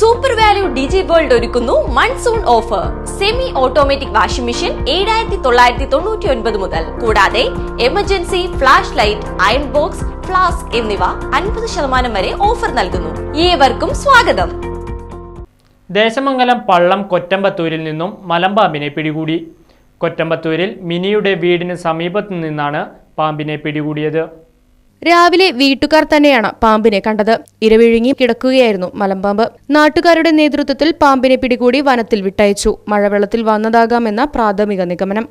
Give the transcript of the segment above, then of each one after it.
Super value ഡിജി world ഒരുക്കുന്നു monsoon offer semi automatic washing machine ഏഴായിരത്തി തൊള്ളായിരത്തി തൊണ്ണൂറ്റി ഒൻപത് മുതൽ. കൂടാതെ emergency flash light iron box flask എന്നിവ അൻപത് ശതമാനം വരെ ഓഫർ നൽകുന്നു. ഏവർക്കും സ്വാഗതം. ദേശമംഗലം പള്ളം കൊറ്റമ്പത്തൂരിൽ നിന്നും മലമ്പാമ്പിനെ പിടികൂടി. കൊറ്റമ്പത്തൂരിൽ മിനിയുടെ വീടിന് സമീപത്തു നിന്നാണ് പാമ്പിനെ പിടികൂടിയത്. രാവിലെ വീട്ടുകാർ തന്നെയാണ് പാമ്പിനെ കണ്ടത്. ഇരവിഴുങ്ങി കിടക്കുകയായിരുന്നു മലമ്പാമ്പ്. നാട്ടുകാരുടെ നേതൃത്വത്തിൽ പാമ്പിനെ പിടികൂടി വനത്തിൽ വിട്ടയച്ചു. മഴവെള്ളത്തിൽ വന്നതാകാമെന്ന പ്രാഥമിക നിഗമനം.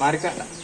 മാറിക്കണ്ട.